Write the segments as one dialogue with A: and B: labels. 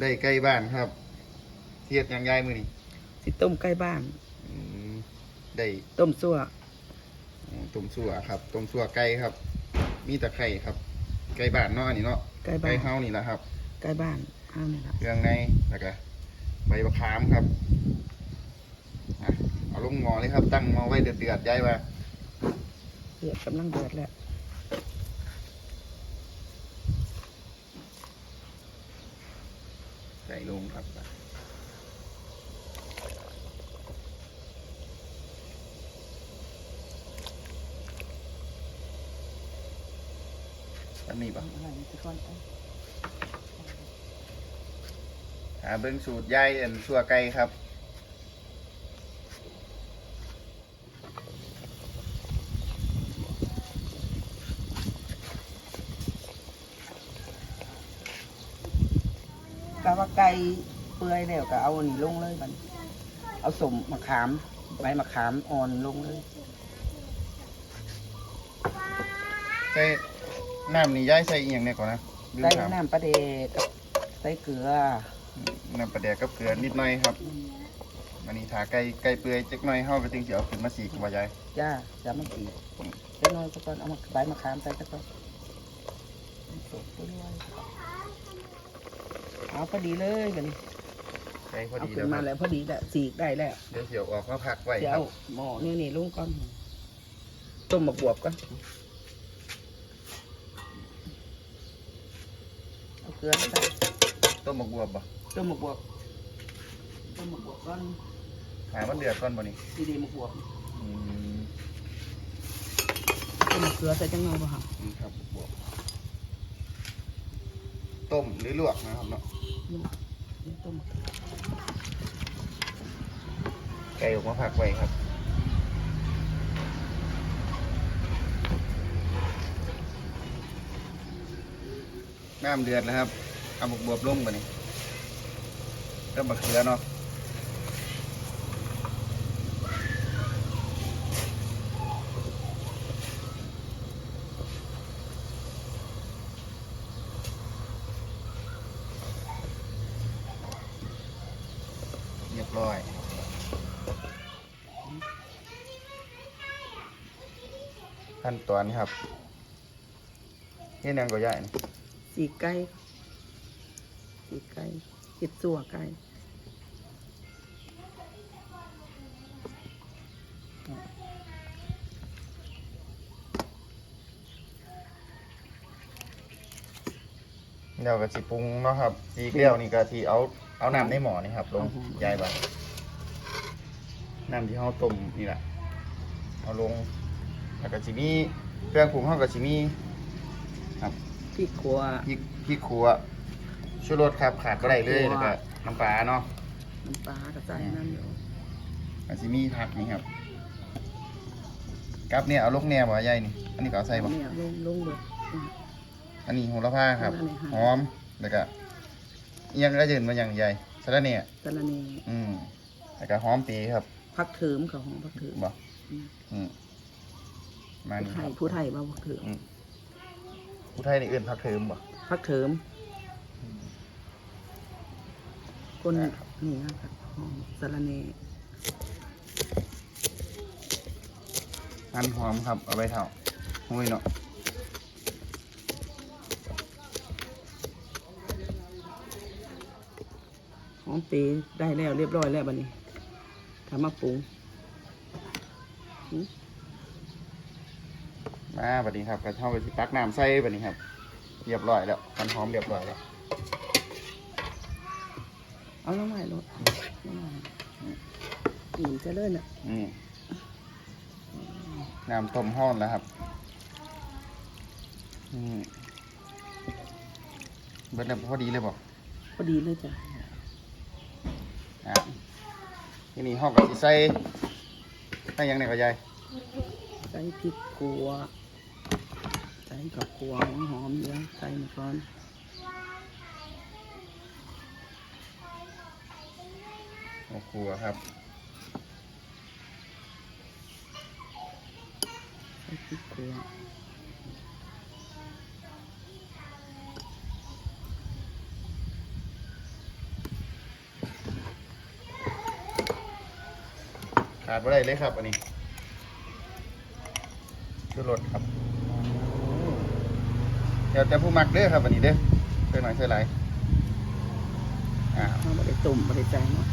A: ได้ใกล้บ้านครับเทียดยังยายมือนี่
B: สิต้มใกล้บ้าน
A: อืมได้
B: ต้มซั่ว
A: อืมต้มสั่วครับต้มสั่วไก่ครับ มีตะไคร่ครับ ไก่บ้านเนาะอันนี้เนาะ
B: ใกล้บ้า
A: ไก่
B: น
A: เฮานี่แหละครับ
B: ใกล้บ้านข้าวนี่ละ
A: เครื่องในแล้วก็ใบมะขามครับอะเอาลงหม้อเลยครับ ตั้งหม้อไว้เดือดๆยายว่า
B: เดือดกำลังเดือดแล้ว
A: ใส่ลงครับอันนี้ปะ
B: อะไรจะก่อนเอา
A: หาเบิ้งสูตรยายอันสัวไก่ครับ
B: กะว่าไก่เปื่อยแล้วก็เอาอันนี้ลงเลยมันเอาสมมะขามใบมะขามอ่อนลงเลย
A: ใส่น้ำนี่ยายใส่อีหยังเนี่ยก่อนนะลืม
B: ใส่
A: ถาม
B: น้ำปลาเดกกับใส่เกลือ
A: น้ำปลาแดกกับเกลือนิดหน่อยครับอันนี้ถาไก่ไก่เปื่อยจักหน่อยเฮาก็จึงสิเอาขึ้นมาสีกับว่ายาย
B: จ้าจะมาสีเล็กน้อยก็ก่อนเอามาใบมะขามใส่ก็ก่อนสุกเปื่อย เอาพอดีเลยกัน
A: ไก่พอ
B: เอา
A: ดี
B: ขึ้
A: แล้
B: น
A: วค
B: มา
A: รับ
B: แล้วพอดีแล้วสีกได้แล้ว
A: เดี๋ยวเสียวออกมาพักไว้
B: เดี๋ย
A: ควรับ
B: หม้อนี่นี่ลุงก่อนต้มหมกบวบก่อนเอาเกลือใส่
A: ต้มมะบวบบ่
B: ต้มหมกบวบต้มหมกบวบก่อน
A: หามันเดือดก่อนบ่นี่
B: ดีดีหมกบวบ
A: อืม
B: ต้มเกลือใส่จังเงาป่ะครับ
A: นี่ครับมะบวบ ต้มหรือลวกนะครับเนาะ
B: ต้ม
A: ไก่ออกมาผักไว้ครับน้ำเดือดแล้วครับเอาบกบวบลงไปนี่ก็บักเขือเนาะเรียบร้อย ขั้นตอนนี้ครับเฮ็ดหยังก็ย่ายนี่
B: สีไก่สีไก่เห็ดสัวไก่
A: เดี๋ยวก็สิปรุงเนาะครับสีเกลียวนี่ก็ที่เอาเอาน้ำในหม้อนี่ครับลงยายบ่าน้ำที่เฮาต้มนี่แหละเอาลง แล้วก็สิมีเครื่องปรุงเฮาก็สิมีครับ
B: พริกขัว
A: พริกพริกขัวชูรสครับขาดบ่ได้เลยแล้วก็น้ำปลาเนาะ
B: น้ำปลากระใส่น้ำอยู่
A: ก็สิมีผักนี่ครับกับเนี่ยเอาลงแหนบ่ยายนี่ อันนี้ก็เอาใส่บ่
B: เนี่ยลงลงเบิดอืม
A: อันนี้โหระพาครับ
B: อันนี้ค่ะ
A: หอมแล้วก็อิหยังก็ยืนมาอย่างใหญ่สะระเนี่ย
B: ตะละเน
A: อืมแล้วก็หอมปีครับ
B: พักเถิมเขาของพักเถิม
A: บ่
B: อืม
A: อื มมา
B: ผู้
A: นี่
B: ไท
A: ค
B: ย
A: รับ
B: ผู้ไทยว่าพักเถิม
A: อืมผู้ไทยนี่เอื่นพักเทิมบ่
B: พักเถิม คน
A: อ่า
B: นี่นะครับหอมสะระเน
A: หั่นหอมครับ เอาไปเท่าหุยเนาะ
B: หอมปีได้แล้วเรียบร้อยแล้วบัดนี้ทำมาปรุง
A: มาบัดนี้ครับก็เข้าไปที่ตักน้ำใส่บัดนี้ครับ เรียบร้อยแล้วหั่นหอมเรียบร้อยแล้ว
B: เอาลงมาให้รถหมุนจะเลื่อนอะ
A: อืมน้ำต้มห้อนแล้วครับอืมเบิดแล้วพอดีเลยบ่
B: พอดีเลยจ้ะ
A: อะทีนี้ห้องกับสิใส่ใส่หยังไงก็ยาย
B: ใส่พริกขัว ใส่กับขวหัหอมเยอะใส่มาก่อน
A: หัวขัวครับ
B: ใส่พริกขัว
A: ขาดอะไรเลยครับ อันนี้คือรถครับ เดี๋ยวแต่ผู้มักเด้อครับอันนี้เด้อเพิ่นหน่อยใส่หลายอ่า
B: เราไม่ได้ตุ่มไม่ได้ใจเนาะ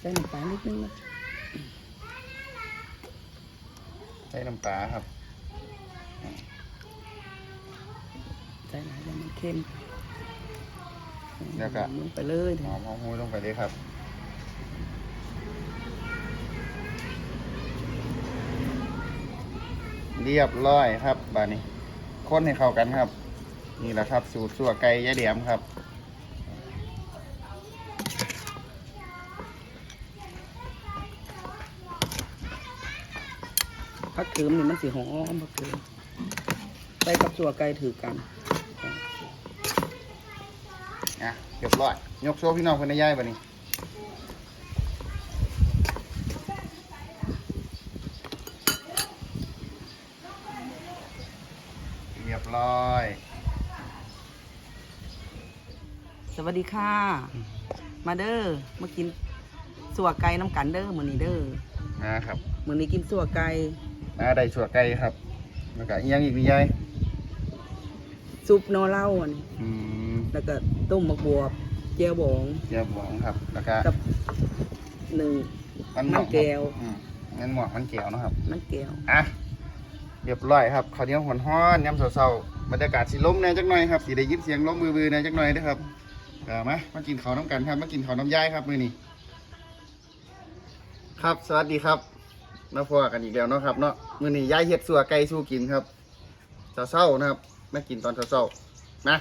B: ใส่น้ำตาลนิดนึงนะ
A: ใส่น้ำปลาครับ
B: ใส่หลายแล้วมันเค็ม
A: แล้วก็
B: ลงไปเลย
A: หอมหอมหูลงไปเลยครับ เรียบร้อยครับบานี้คนให้เข้ากันครับ นี่แหละครับ สูตรสัวไก่ยายเหลี่ยมครับ
B: ผักเขือมนี่มันสีหอมผักเขือมใส่กับสัวไก่ถือกัน
A: อะเรียบร้อย ยกโซ่พี่น้องเพื่อนย่ายบานี้เรียบร้อย
B: สวัสดีค่ะ มาเด้อมากินสัวไก่น้ำกันเด้อมื้อนี้เด้อ
A: นะครับ
B: มื้อนี้กินสัวไก่
A: มาได้สัวไก่ครับ แล้วก็อิหยังอีกนี่ยาย
B: ซุปนอเหล้าอันนี้
A: อืม
B: แล้วก็ต้มมะบวบเจียวบอง
A: เจียวบองครับ แล้วก็
B: กับหนึ่ง
A: มันหม
B: มั
A: อก
B: นแก้ว
A: อืมมันหมอกมันแก้วเนาะครับ
B: มันแก้ว
A: อะ เรียบร้อยครับข้าวเหนียวหอนฮ้อนยำเศร้าๆบรรยากาศสิลมแน่จักหน่อยครับสิได้ยินเสียงลมมือๆแน่จักหน่อยเด้อครับเออมามากินข้าวน้ำกันครับ มากินข้าวน้ำย่ายครับมือนี้ครับสวัสดีครับมาพอกันอีกแล้วเนาะครับเนาะมือนี้ย่ายเฮ็ดสัวไก่สู้กินครับเศร้าๆนะครับมากินตอนเศร้าๆนะ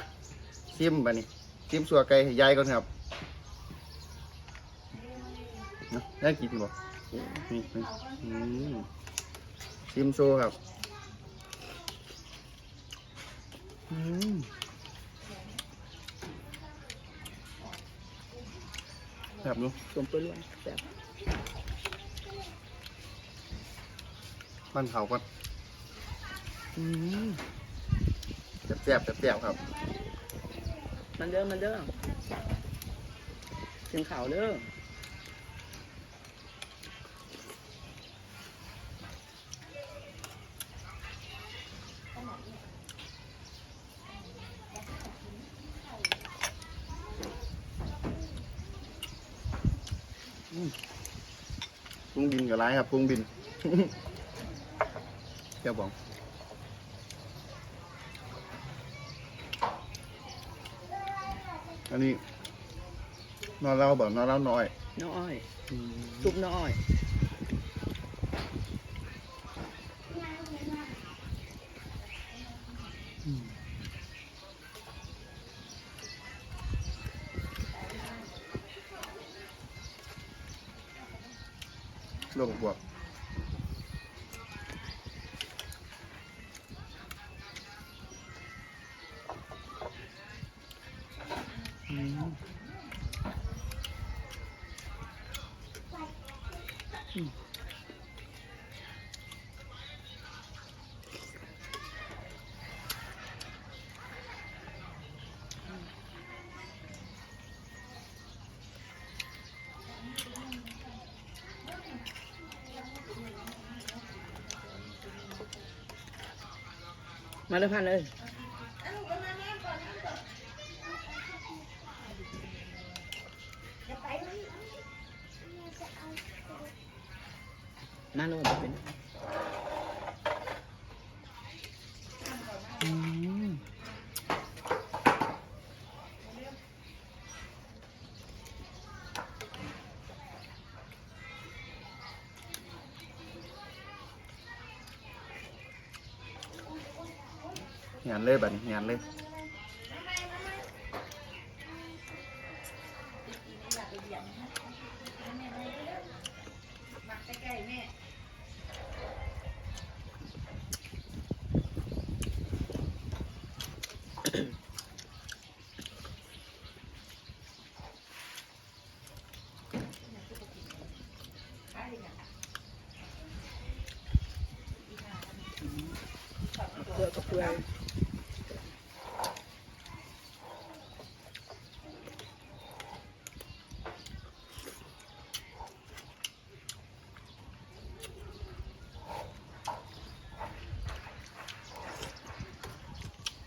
A: ชิมบัดนี้ชิมสัวไก่ให้ยายก่อนครับนะยากินบ่นี่ชิมโชว์ครับ อืมแบบนู้
B: สมไปด้วยแซ่บ
A: มันเขาก็
B: อืม
A: แซ่บๆแซ่บๆครับ
B: มันเด้อมันเด้อถึงข่าวเด้อ
A: พุงบินกับร้ายครับพุงบิน เจ้าบองอันนี้นอนเล่าแบบนอนเล่าน้อย
B: น้อย ซุปน้อย
A: โลก
B: มาเลยพันเลย
A: งานเลยแบบนี้งานเลย
B: เกลือกับเกลือ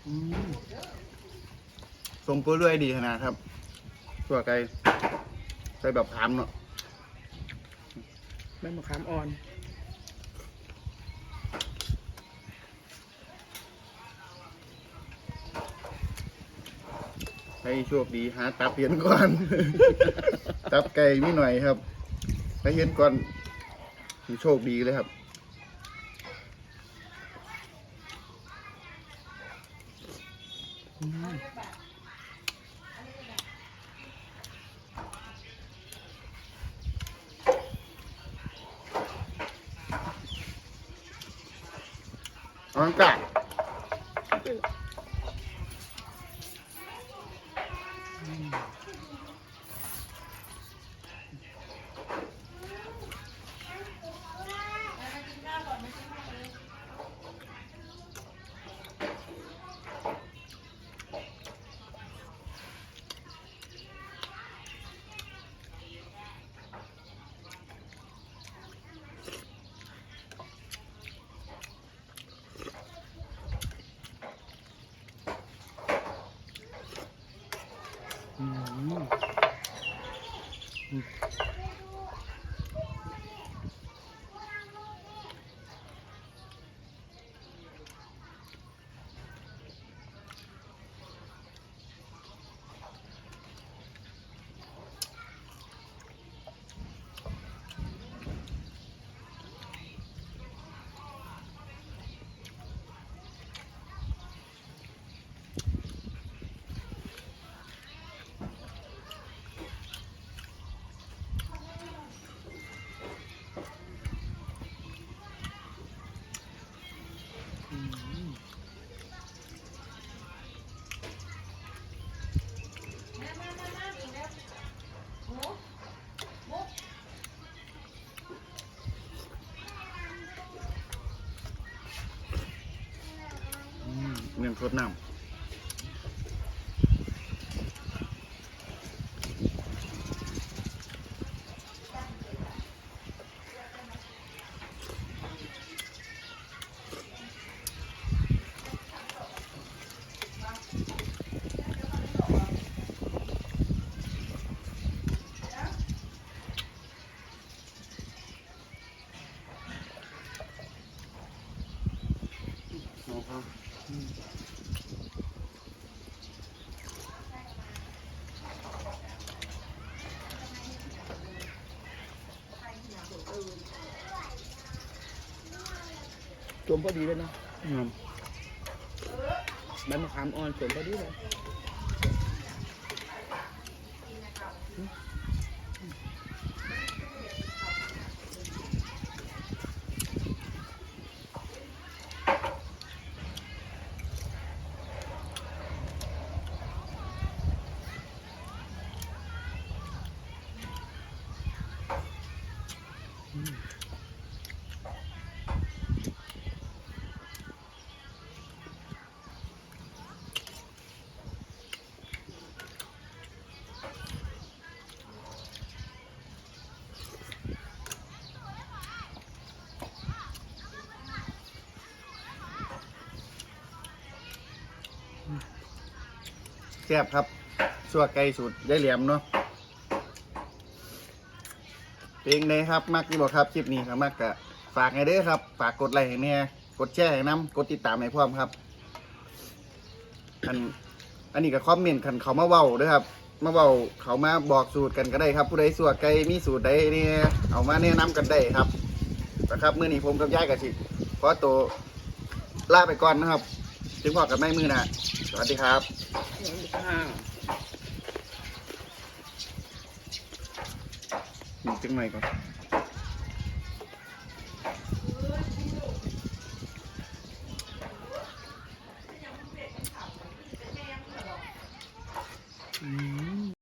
B: อืม
A: ทรงตัวเรื่อยดีขนาดครับสัวไก่ใส่แบบพามเนาะ
B: ใบมะขามอ่อน
A: ให้โชคดีหาตับเห็นก่อน ตับไก่มีหน่อยครับให้เห็นก่อนมีโชคดีเลยครับ
B: อืม
A: เอังกา
B: อืม
A: เงินสดน้ำ
B: สวมพอดีเลยเนาะ
A: ครับ
B: ใบมะขามอ่อนสวมพอดีเลย
A: ซ่บครับสัวไก่สูตรยายเหลี่ยมเนาะเพลงไหนครับมักที่บอกครับคลิปนี้ครับมักกะฝากให้เด้อครับ ฝากกดไลค์ให้แน่กดแชร์ให้น้ำกดติดตามให้พร้อมครับอันอันนี้ก็คอมเมนต์คันเขามาเว้าด้วยครับ มาเว้าเขามาบอกสูตรกันก็ได้ครับ ผู้ใดสัวไก่มีสูตรใดเนี่ยเอามาแนะนำกันได้ครับนะครับมื้อนี้ผมกับยายกะสิขอตัวลาไปก่อนนะครับ ถึงพอกันไม่มือหนะสวัสดีครับ
B: ข้าว
A: หนึ่งจังหน่อยก่อน